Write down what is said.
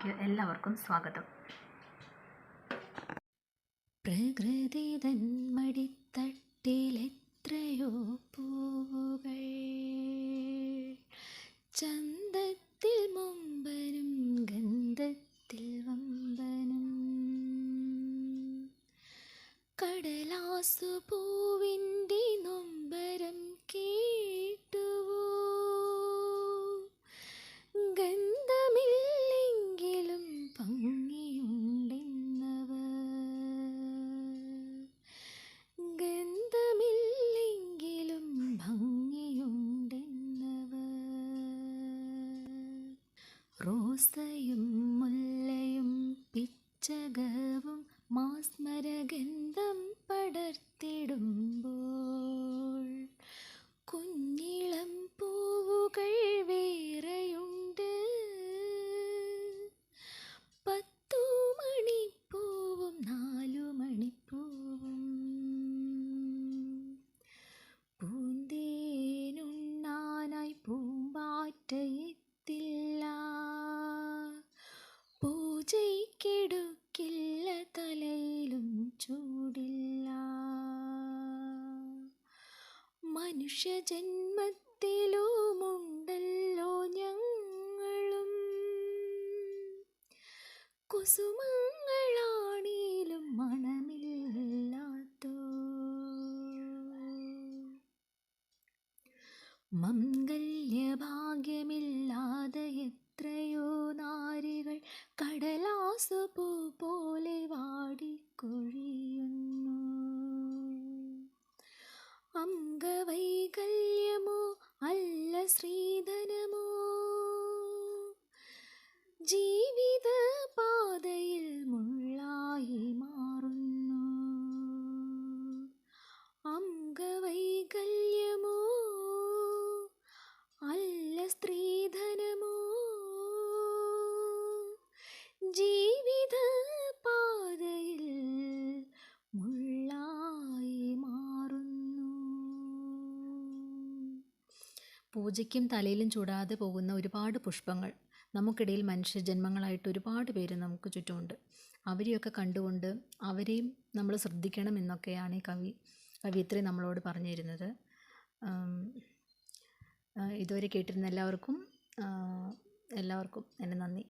എല്ലാവർക്കും സ്വാഗതം. പ്രകൃതി തൻ മടിത്തട്ടിലെത്രയോ പൂവുകൾ ചന്തത്തിൽ മുമ്പനും ഗന്ധത്തിൽ വമ്പനും കടലാസു പൂവിന്റെ നൊമ്പരം റോസയും മുല്ലയും പിച്ചകവും മാസ്മരഗന്ധം മനുഷ്യജന്മത്തിലുമുണ്ടല്ലോ ഞങ്ങളും. കുസുമങ്ങളാണേലും മണമില്ലാത്തോ? മംഗല്യഭാഗ്യമില്ലാതെ എത്രയോ നാരികൾ കടലാസു പൂജയ്ക്കും തലയിലും ചൂടാതെ പോകുന്ന ഒരുപാട് പുഷ്പങ്ങൾ. നമുക്കിടയിൽ മനുഷ്യജന്മങ്ങളായിട്ട് ഒരുപാട് പേര് നമുക്ക് ചുറ്റുമുണ്ട്. അവരെയൊക്കെ കണ്ടുകൊണ്ട് അവരെയും നമ്മൾ ശ്രദ്ധിക്കണം എന്നൊക്കെയാണ് ഈ കവി കവിയത്രി നമ്മളോട് പറഞ്ഞു തരുന്നത് ഇതുവരെ കേട്ടിരുന്ന എല്ലാവർക്കും എല്ലാവർക്കും എന്റെ നന്ദി.